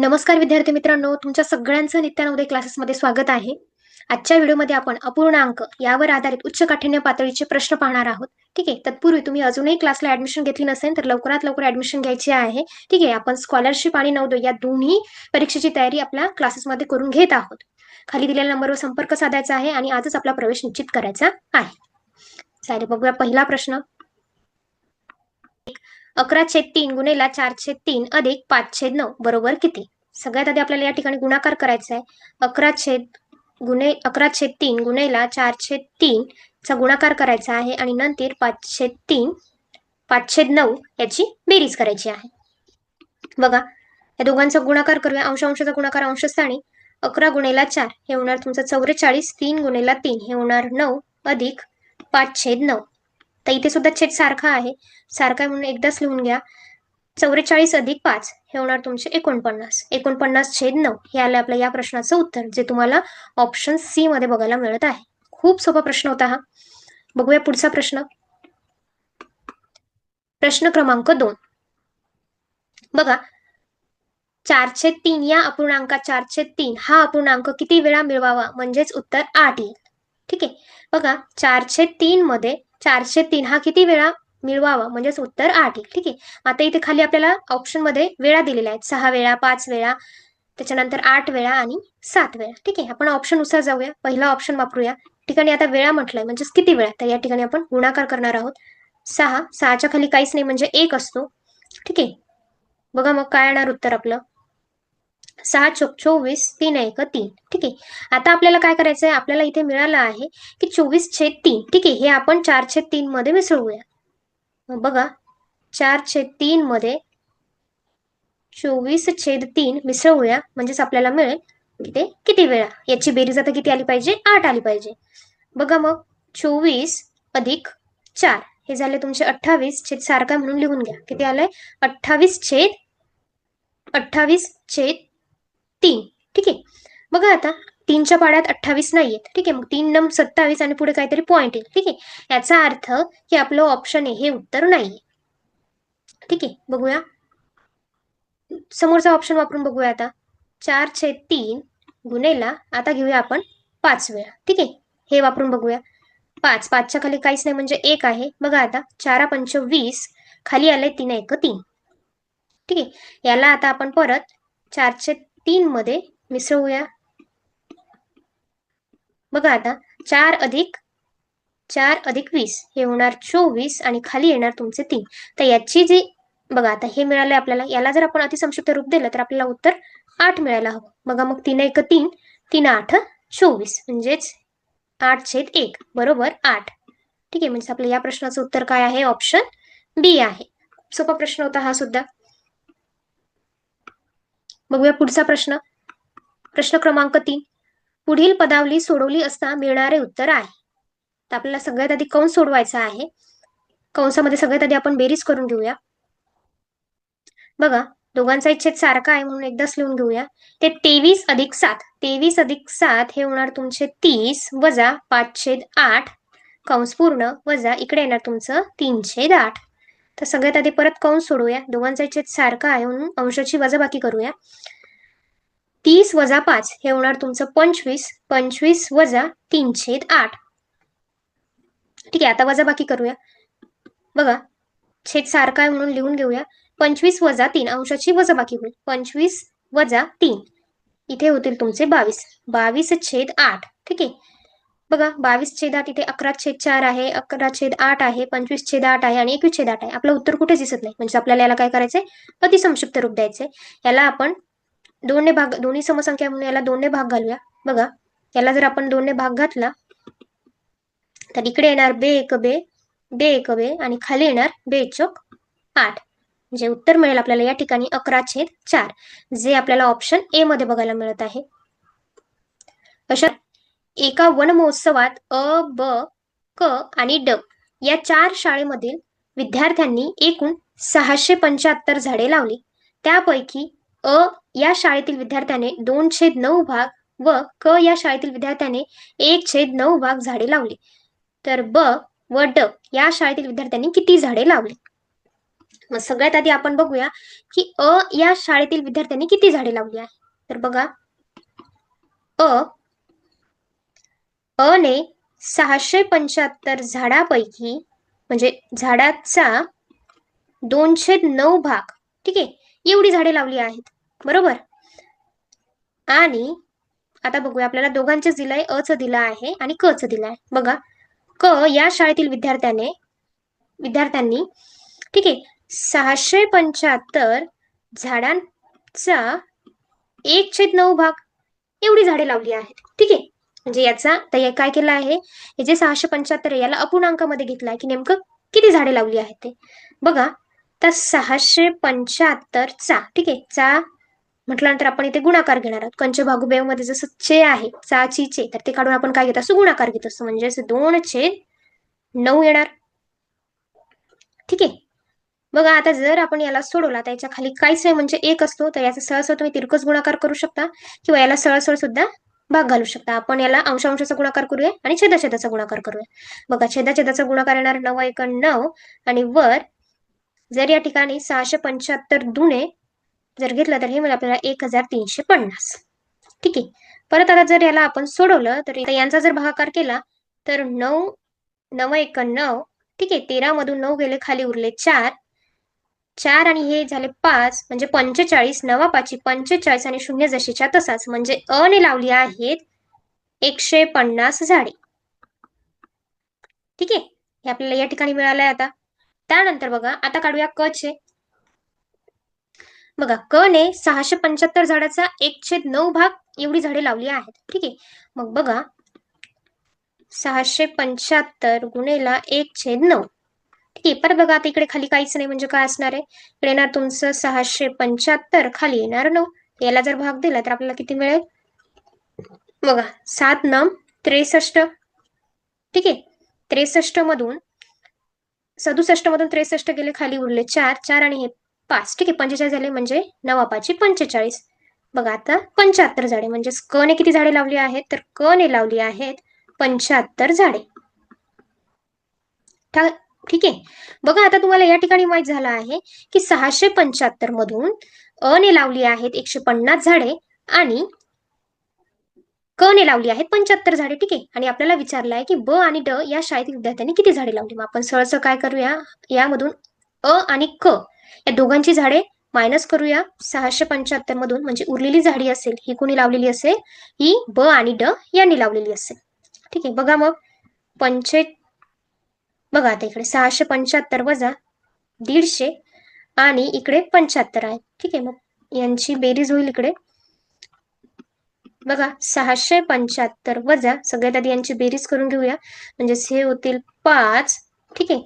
नमस्कार विद्यार्थी मित्रांनो तुमच्या सगळ्यांचं नित्यानवोदय क्लासेसमध्ये स्वागत आहे. आजच्या व्हिडिओमध्ये आपण अपूर्णांक यावर आधारित उच्च काठिण्य पातळीचे प्रश्न पाहणार आहोत. ठीक आहे तत्पूर्वी तुम्ही अजूनही क्लासला ऍडमिशन घेतली नसेल तर लवकरात लवकर ऍडमिशन घ्यायची आहे. ठीक आहे आपण स्कॉलरशिप आणि नवोदय या दोन्ही परीक्षेची तयारी आपल्या क्लासेसमध्ये करून घेत आहोत. खाली दिलेल्या नंबरवर संपर्क साधायचा आहे आणि आजच आपला प्रवेश निश्चित करायचा आहे. चालेल बघूया पहिला प्रश्न. अकरा छेद तीन गुणेला चार छेद तीन अधिक पाच छेद नऊ बरोबर किती? सगळ्यात आधी आपल्याला या ठिकाणी गुणाकार करायचा आहे. अकरा छेद गुणे अकरा छेद तीन गुणेला चार छेद तीन चा गुणाकार करायचा आहे आणि नंतर पाच छेद तीन पाच छेद नऊ याची बेरीज करायची आहे. बघा या दोघांचा गुणाकार करूया. अंश अंशाचा गुणाकार अंशस्थानी. अकरा गुणेला चार हे होणार तुमचं चौवेचाळीस तीन गुणेला तीन हे होणार नऊ अधिक पाच छेद नऊ. तर इथे सुद्धा छेद सारखा आहे. सारखा म्हणून एकदाच लिहून घ्या. चौवेचाळीस अधिक पाच हे होणार तुमचे एकोणपन्नास. एकोणपन्नास छेद नऊ हे आलं आपल्या या प्रश्नाचं उत्तर जे तुम्हाला ऑप्शन सी मध्ये बघायला मिळत आहे. खूप सोपा प्रश्न होता हा. बघूया पुढचा प्रश्न. प्रश्न क्रमांक दोन. बघा. चारशे तीन या अपूर्णांका चारशे तीन हा अपूर्णांक किती वेळा मिळवावा? म्हणजेच उत्तर आठ येईल. ठीक आहे. बघा. चारशे तीन मध्ये चारशे तीन. हा किती वेळा मिळवावा? म्हणजेच उत्तर आठ येईल ठीक आहे? आता इथे खाली आपल्याला ऑप्शनमध्ये वेळा दिलेल्या आहेत. सहा वेळा पाच वेळा त्याच्यानंतर आठ वेळा आणि सात वेळा. ठीक आहे? आपण ऑप्शननुसार जाऊया. पहिला ऑप्शन वापरूया. ठिकाणी आता वेळा म्हटलंय. म्हणजेच किती वेळा? तर या ठिकाणी आपण गुणाकार करणार आहोत. सहा. सहाच्या खाली काहीच नाही. म्हणजे एक असतो. ठीक आहे? बघा मग काय येणार उत्तर आपलं. सहा चोक चोवीस तीन एक तीन. ठीक आहे? आता आपल्याला काय करायचं आहे आपल्याला इथे मिळालं आहे की चोवीस छेद तीन. ठीक आहे? हे आपण चार छेद तीन मध्ये मिसळूया. बघा. चार छेद तीन मध्ये चोवीस छेद तीन मिसळूया. म्हणजेच आपल्याला मिळेल किती किती वेळा? याची बेरीज आता किती आली पाहिजे? आठ आली पाहिजे. बघा मग. चोवीस अधिक चार. हे झाले तुमचे अठ्ठावीस. छेद सारखा म्हणून लिहून घ्या. किती आलंय? अठ्ठावीस छेद अठ्ठावीस छेद तीन. ठीक? आहे बघा आता. तीनच्या पाड्यात अठ्ठावीस नाही आहेत ठीक? आहे मग तीन नम सत्तावीस आणि पुढे काहीतरी पॉईंट येईल. ठीक? आहे याचा अर्थ की आपलं ऑप्शन आहे हे उत्तर नाही ठीक? आहे बघूया. समोरचा ऑप्शन वापरून बघूया आता. चार छे तीन गुन्हेला आता घेऊया आपण पाच वेळा. ठीक? आहे हे वापरून बघूया. पाच. पाचच्या खाली काहीच नाही म्हणजे एक आहे. बघा आता. चारा पंचवीस खाली आलंय तीन एक तीन. ठीक? आहे याला आता आपण परत चारशे तीन मध्ये मिसळूया बघा आता चार अधिक चार अधिक वीस हे होणार चोवीस आणि खाली येणार तुमचे तीन. तर याची जी बघा आता हे मिळाले आपल्याला याला जर आपण अतिसंक्षिप्त रूप दिलं तर आपल्याला उत्तर आठ मिळायला हवं. बघा मग तीन एक तीन तीन आठ चोवीस म्हणजेच आठ छेद एक बरोबर आठ. ठीक आहे म्हणजे आपल्या या प्रश्नाचं उत्तर काय आहे? ऑप्शन बी आहे. सोपा प्रश्न होता हा सुद्धा. बघूया पुढचा प्रश्न. प्रश्न क्रमांक तीन. पुढील पदावली सोडवली असता मिळणारे उत्तर आहे. तर आपल्याला सगळ्यात आधी कंस सोडवायचा आहे. कंसामध्ये सगळ्यात आधी आपण बेरीज करून घेऊया. बघा दोघांचा इच्छेद सारखा आहे म्हणून एकदाच लिहून घेऊया. ते तेवीस अधिक सात. तेवीस अधिक सात हे होणार तुमचे तीस वजा पाच छेद आठ. कंस पूर्ण वजा इकडे येणार तुमचं तीन छेद आठ. तर सगळ्यात आधी परत कंस सोडूया. दोघांचा छेद सारखा आहे म्हणून अंशाची वजाबाकी करूया. तीस वजा पाच हे होणार तुमचं पंचवीस. पंचवीस वजा तीन छेद आठ. ठीक आहे आता वजाबाकी करूया. बघा छेद सारखा आहे म्हणून लिहून घेऊया. पंचवीस वजा तीन अंशाची वजाबाकी होईल. पंचवीस वजा तीन. इथे होतील तुमचे बावीस. बावीस छेद आठ. ठीक आहे. बघा बावीस छेद आठ इथे अकरा छेद चार आहे अकरा छेद आठ आहे पंचवीस छेद आठ आहे आणि एकवीस छेद आठ आहे. आपलं उत्तर कुठेच दिसत नाही? म्हणजे आपल्याला याला काय करायचंय? अतिसंक्षिप्त रूप द्यायचंय. याला आपण दोनने भाग दोन्ही समसंख्या म्हणून याला दोनने भाग घालूया. बघा याला जर आपण दोनने भाग घातला तर इकडे येणार बे एक बे बे एक बे आणि खाली येणार बे चोक आठ. म्हणजे उत्तर मिळेल आपल्याला या ठिकाणी अकरा छेद चार. जे आपल्याला ऑप्शन ए मध्ये बघायला मिळत आहे. अशा एका वन महोत्सवात अ ब क आणि ड या चार शाळेमधील विद्यार्थ्यांनी एकूण सहाशे पंच्याहत्तर झाडे लावली. त्यापैकी अ या शाळेतील विद्यार्थ्याने दोन छेद नऊ भाग व क या शाळेतील विद्यार्थ्याने एक छेद नऊ भाग झाडे लावली. तर ब व ड या शाळेतील विद्यार्थ्यांनी किती झाडे लावली? मग सगळ्यात आधी आपण बघूया की अ या शाळेतील विद्यार्थ्यांनी किती झाडे लावली आहे. तर बघा. अ अ ने सहाशे पंच्याहत्तर झाडापैकी म्हणजे झाडाचा दोनशे नऊ भाग ठीक आहे एवढी झाडे लावली आहेत बरोबर? आणि आता बघूया आपल्याला दोघांचे दिलंय अच दिलं आहे आणि क च दिलं आहे. बघा क या शाळेतील विद्यार्थ्याने विद्यार्थ्यांनी ठीक आहे सहाशे पंच्याहत्तर झाडांचा एक छेद नऊ भाग एवढी झाडे लावली आहेत ठीक आहे. म्हणजे याचा तयार काय केलं आहे? हे जे सहाशे पंच्याहत्तर याला अपूर्णांकामध्ये घेतलं आहे की नेमकं किती झाडे लावली आहेत ते? बघा तर सहाशे पंच्याहत्तरचा ठीक आहे चा म्हटल्यानंतर आपण इथे गुणाकार घेणार आहोत. कंच भागुबेवमध्ये जसं चे आहे चाची चे तर ते काढून आपण काय घेत असतो गुणाकार घेत असतो म्हणजे असं दोन छेद नऊ येणार. ठीक आहे. बघा आता जर आपण याला सोडवला तर याच्या खाली काहीच नाही. म्हणजे एक असतो तर याचा सहज तुम्ही तिरकस गुणाकार करू शकता. किंवा याला सरळ सुद्धा भाग घालू शकता. आपण याला अंशांशाचा गुणाकार करूया आणि छेदाछेदाचा गुणाकार करूया. बघा छेदाछेदाचा गुणाकार येणार नऊ एक नऊ आणि वर जर या ठिकाणी सहाशे पंच्याहत्तर दुने जर घेतलं तर हे म्हणजे आपल्याला एक हजार तीनशे पन्नास. ठीक आहे. परत आता जर याला आपण सोडवलं तर यांचा जर भागाकार केला तर नऊ नऊ एक नऊ ठीक आहे तेरा मधून नऊ गेले खाली उरले चार चार आणि हे झाले पाच म्हणजे पंचेचाळीस नवा पाची पंचेचाळीस आणि शून्य जशीच्या तसाच. म्हणजे अ ने लावली आहेत एकशे पन्नास झाडे. ठीक आहे? हे आपल्याला या ठिकाणी मिळालंय आता. त्यानंतर बघा आता काढूया क चे. बघा क ने सहाशे पंच्याहत्तर झाडाचा एक छेद नऊ भाग एवढी झाडे लावली आहेत. ठीक आहे? मग बघा सहाशे पंच्याहत्तर गुणेला एक छेद नऊ. पेपर बघा आता इकडे खाली काहीच नाही म्हणजे काय असणार आहे? इकडे येणार तुमचं सहाशे पंच्याहत्तर खाली येणार नऊ. याला जर भाग दिला तर आपल्याला किती मिळेल? बघा सात नम त्रेसष्ट. ठीक आहे? त्रेसष्ट मधून सदुसष्ट मधून त्रेसष्ट गेले खाली उरले चार. चार आणि हे पाच. ठीक आहे? पंचेचाळीस झाले म्हणजे नवापाची पंचेचाळीस. बघा आता पंच्याहत्तर झाडे. म्हणजे क ने किती झाडे लावली आहेत? तर क ने लावली आहेत पंच्याहत्तर झाडे. ठीक आहे? बघा आता तुम्हाला या ठिकाणी माहीत झालं आहे की सहाशे पंच्याहत्तर मधून अ ने लावली आहेत एकशे पन्नास झाडे आणि क ने लावली आहेत पंच्याहत्तर झाडे ठीक आहे? आणि आपल्याला विचारलं आहे की ब आणि ड या शाळेतील विद्यार्थ्यांनी किती झाडे लावली? मग आपण सहज काय करूया? यामधून अ आणि क या दोघांची झाडे मायनस करूया. सहाशे पंच्याहत्तर मधून म्हणजे उरलेली झाडी असेल ही कोणी लावलेली असेल? ही ब आणि ड यांनी लावलेली असेल. ठीक आहे बघा मग. पंचे बघा आता इकडे सहाशे पंच्याहत्तर वजा दीडशे आणि इकडे पंच्याहत्तर आहे. ठीक आहे मग यांची बेरीज होईल इकडे. बघा सहाशे पंच्याहत्तर वजा सगळ्यात आधी यांची बेरीज करून घेऊया. म्हणजे हे होतील पाच. ठीक आहे.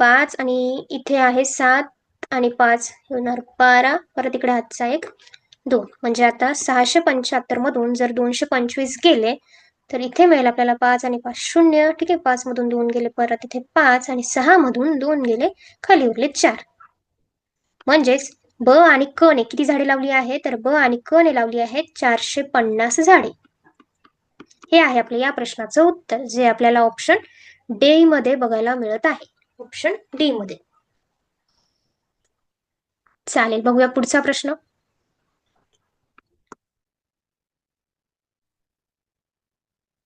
पाच आणि इथे आहे सात आणि पाच होणार बारा. परत इकडे हातचा एक दोन. म्हणजे आता सहाशे पंच्याहत्तर मधून जर दोनशे पंचवीस गेले तर इथे मिळेल आपल्याला पाच आणि पाच शून्य. ठीक आहे पाच मधून दोन गेले परत इथे पाच आणि सहा मधून दोन गेले खाली उरले चार. म्हणजेच ब आणि क ने किती झाडे लावली आहे तर ब आणि क ने लावली आहेत चारशे पन्नास झाडे. हे आहे आपल्या या प्रश्नाचं उत्तर जे आपल्याला ऑप्शन डी मध्ये बघायला मिळत आहे. ऑप्शन डी मध्ये. चालेल बघूया पुढचा प्रश्न.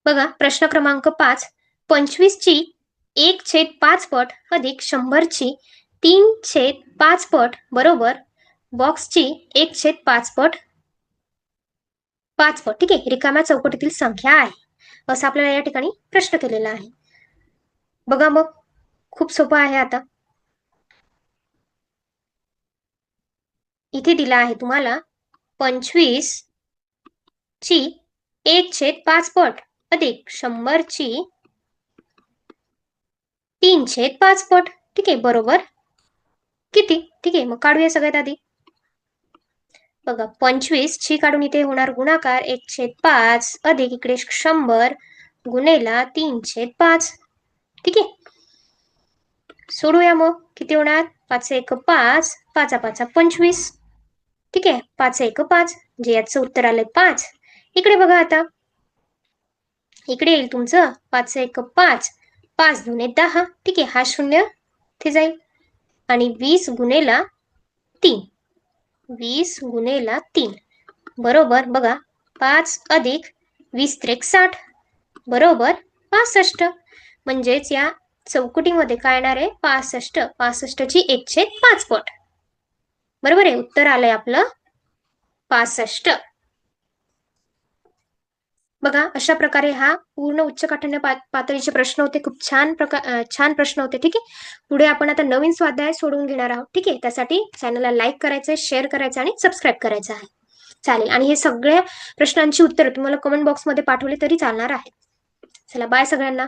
बघा प्रश्न क्रमांक पाच. पंचवीसची एक छेद पाच पट अधिक शंभरची तीन छेद पाच पट बरोबर बॉक्सची एक छेद पाच पट पाच पट. ठीक आहे रिकाम्या चौकटीतील संख्या आहे. असं आपल्याला या ठिकाणी प्रश्न केलेला आहे. बघा मग खूप सोपं आहे आता. इथे दिला आहे तुम्हाला पंचवीस ची एक छेद पाच पट. अधिक शंभरची तीन छेद पाच पट. ठीक आहे बरोबर? किती? ठीक आहे मग काढूया सगळ्यात आधी. बघा पंचवीस ची काढून इथे होणार गुणाकार एक छेद पाच अधिक इकडे शंभर गुणेला तीन छेद पाच. ठीक आहे? सोडूया मग. किती होणार? पाच एक पाच पाचा पाचा पंचवीस. ठीक आहे पाच एक पाच म्हणजे याचं उत्तर आलंय पाच. इकडे बघा आता. इकडे येईल तुमचं. पाच एक पाच. पाच दोन दहा. ठीक आहे हा शून्य ते जाईल. आणि वीस गुणेला तीन. वीस गुणेला तीन. बरोबर बघा. पाच अधिक वीस त्रेक साठ. बरोबर पासष्ट. म्हणजेच या चौकटीमध्ये काय येणार आहे? पासष्ट. पासष्टची एकशे पाच पट. बरोबर आहे? उत्तर आलंय आपलं पासष्ट. बघा अशा प्रकारे हा पूर्ण उच्च काठिण्य पातळीचे प्रश्न होते. खूप छान प्रकार छान प्रश्न होते ठीक आहे? पुढे आपण आता नवीन स्वाध्याय सोडून घेणार आहोत ठीक आहे? त्यासाठी चॅनलला लाईक करायचंय शेअर करायचं आणि सबस्क्राईब करायचं आहे. चालेल. आणि हे सगळ्या प्रश्नांची उत्तरं तुम्हाला कमेंट बॉक्समध्ये पाठवले तरी चालणार आहे. चला बाय सगळ्यांना.